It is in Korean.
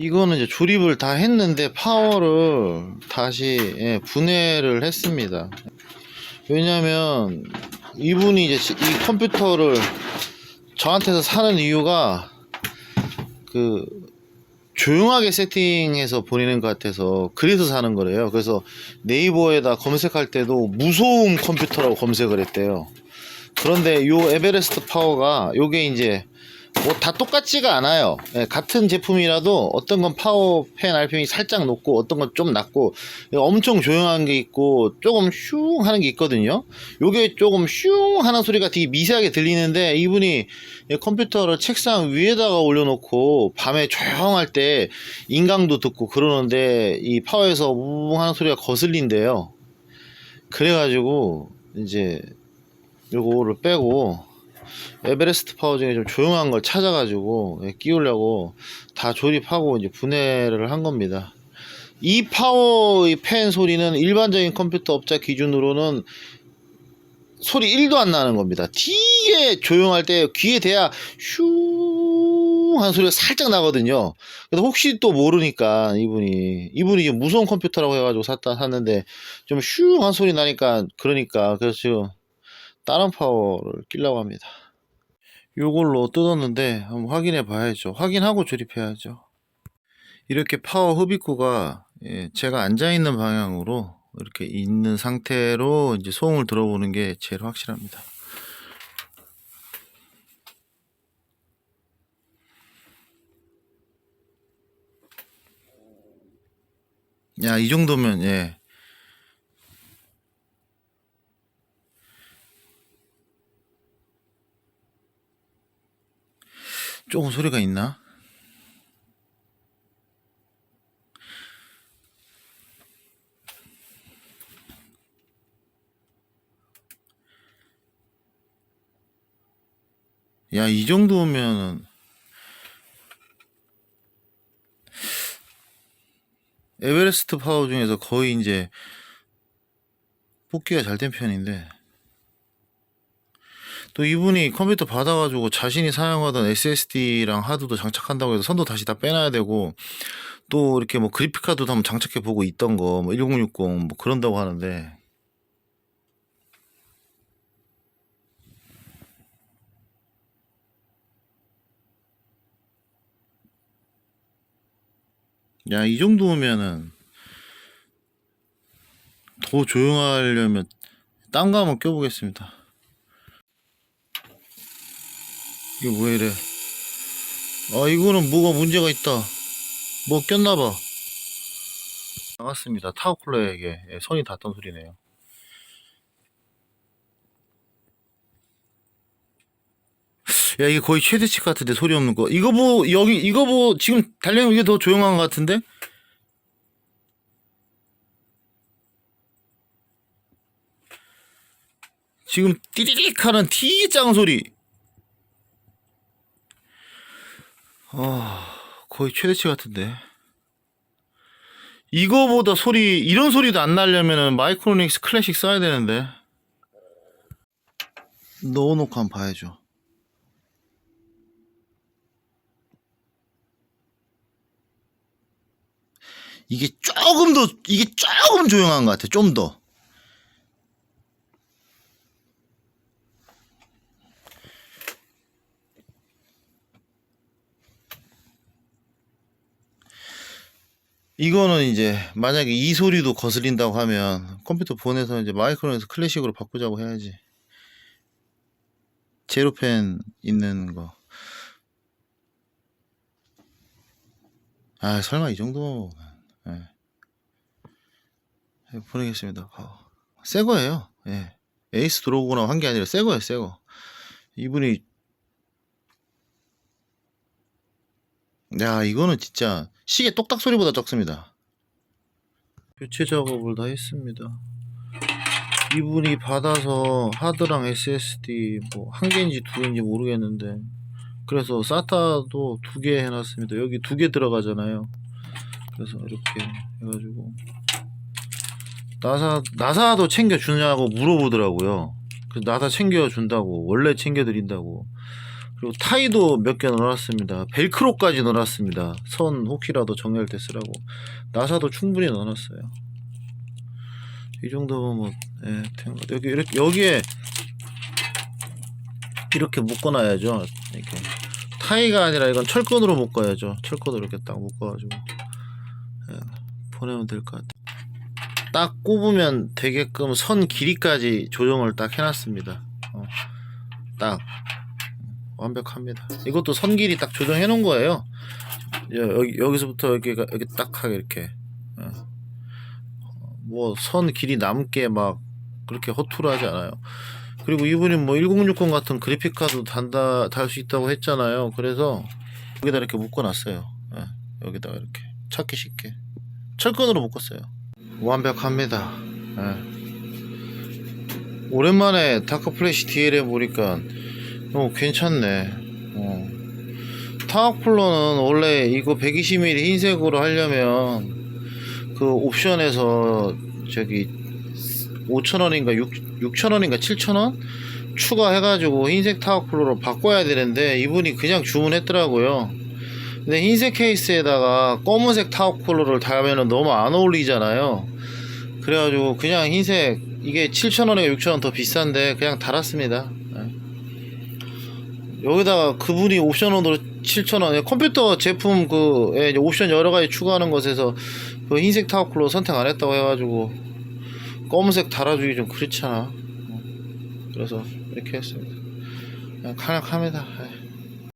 이거는 이제 조립을 다 했는데 파워를 다시 예, 분해를 했습니다. 왜냐면 이분이 이제 지- 이 컴퓨터를 저한테서 사는 이유가 그 조용하게 세팅해서 보내는 것 같아서 그래서 사는 거래요. 그래서 네이버에다 검색할 때도 무소음 컴퓨터라고 검색을 했대요. 그런데 요 에베레스트 파워가 요게 이제 뭐 다 똑같지가 않아요. 예, 같은 제품이라도 어떤 건 파워 팬 RPM이 살짝 높고 어떤 건 좀 낮고 엄청 조용한 게 있고 조금 슝 하는 게 있거든요. 요게 조금 슝 하는 소리가 되게 미세하게 들리는데 이분이 이 컴퓨터를 책상 위에다가 올려놓고 밤에 조용할 때 인강도 듣고 그러는데 이 파워에서 웅 하는 소리가 거슬린대요. 그래가지고 이제 요거를 빼고 에베레스트 파워 중에 좀 조용한 걸 찾아가지고 예, 끼우려고 다 조립하고 이제 분해를 한 겁니다. 이 파워 이팬 소리는 일반적인 컴퓨터 업자 기준으로는 소리 1도 안 나는 겁니다. 되게 조용할 때 귀에 대야 슈 하는 소리가 살짝 나거든요. 그래서 혹시 또 모르니까 이분이 이분이 무선 컴퓨터라고 해가지고 샀다 샀는데 좀 슈 한 소리 나니까 그러니까 그래서 지금 다른 파워를 끼려고 합니다. 요걸로 뜯었는데 한번 확인해 봐야죠. 확인하고 조립해야죠. 이렇게 파워 흡입구가 예, 제가 앉아 있는 방향으로 이렇게 있는 상태로 이제 소음을 들어보는 게 제일 확실합니다. 야, 이 정도면 예. 조금 소리가 있나? 야, 이 정도면은 에베레스트 파워 중에서 거의 이제 뽑기가 잘 된 편인데 또 이분이 컴퓨터 받아가지고 자신이 사용하던 SSD랑 하드도 장착한다고 해서 선도 다시 다 빼놔야 되고 또 이렇게 뭐 그래픽카드도 한번 장착해 보고 있던 거 뭐 1060 뭐 그런다고 하는데 야 이 정도면은 더 조용하려면 딴 거 한번 껴보겠습니다. 이게 왜 이래? 아, 이거는 뭐가 문제가 있다. 뭐 꼈나봐. 나갔습니다. 타워쿨러에게 예, 손이 닿던 소리네요. 야, 이게 거의 최대치 같은데, 소리 없는 거. 이거 뭐, 여기, 이거 뭐, 지금 달려면 이게 더 조용한 것 같은데? 지금 띠리릭 하는 작은 소리. 아, 거의 최대치 같은데. 이거보다 소리, 이런 소리도 안 나려면은 마이크로닉스 클래식 써야 되는데. 넣어놓고 한번 봐야죠. 이게 조금 더, 이게 조금 조용한 것 같아, 좀 더. 이거는 이제 만약에 이 소리도 거슬린다고 하면 컴퓨터 보내서 이제 마이크로에서 클래식으로 바꾸자고 해야지. 제로펜 있는 거. 아 설마 이 정도. 예. 예, 보내겠습니다. 어. 새 거예요. 예. 에이스 들어오거나 한 게 아니라 새 거예요, 새 거. 이분이 야, 이거는 진짜 시계 똑딱 소리보다 적습니다. 교체 작업을 다 했습니다. 이분이 받아서 하드랑 SSD 뭐 한 개인지 두 개인지 모르겠는데 그래서 사타도 두 개 해놨습니다. 여기 두 개 들어가잖아요. 그래서 이렇게 해가지고 나사 나사도 챙겨 주냐고 물어보더라고요. 그래서 나사 챙겨 준다고 원래 챙겨 드린다고 그리고 타이도 몇 개 넣어놨습니다. 벨크로까지 넣어놨습니다. 선 혹시라도 정렬 때 쓰라고. 나사도 충분히 넣어놨어요. 이 정도면 뭐, 예. 여기, 이렇게, 여기에 이렇게 묶어놔야죠. 이렇게. 타이가 아니라 이건 철근으로 묶어야죠. 철근으로 이렇게 딱 묶어가지고. 예, 보내면 될 것 같아요. 딱 꼽으면 되게끔 선 길이까지 조정을 딱 해놨습니다. 어, 딱 완벽합니다. 이것도 선 길이 딱 조정해 놓은 거예요. 여- 여기 여기서부터 여기가 여기 딱 하게 이렇게 뭐 선 길이 남게 막 그렇게 허투루하지 않아요. 그리고 이분이 뭐 1060 같은 그래픽 카드 단다 달 수 있다고 했잖아요. 그래서 여기다 이렇게 묶어놨어요. 예, 여기다가 이렇게 찾기 쉽게 철근으로 묶었어요. 완벽합니다. 예. 오랜만에 다크 플래시 DLM 보니까 어, 괜찮네. 어. 타워쿨러는 원래 이거 120mm 흰색으로 하려면 그 옵션에서 저기 5,000원인가 6,000원인가 7,000원 추가해가지고 흰색 타워쿨러로 바꿔야 되는데 이분이 그냥 주문했더라고요. 근데 흰색 케이스에다가 검은색 타워쿨러를 달면은 너무 안 어울리잖아요. 그래가지고 그냥 흰색 이게 7,000원에 6,000원 더 비싼데 그냥 달았습니다. 예. 여기다가 그분이 옵션으로 7,000원 컴퓨터 제품 그 예, 옵션 여러 가지 추가하는 것에서 그 흰색 타워쿨러 선택 안 했다고 해가지고 검은색 달아주기 좀 그렇잖아. 어. 그래서 이렇게 했습니다. 그냥. 예.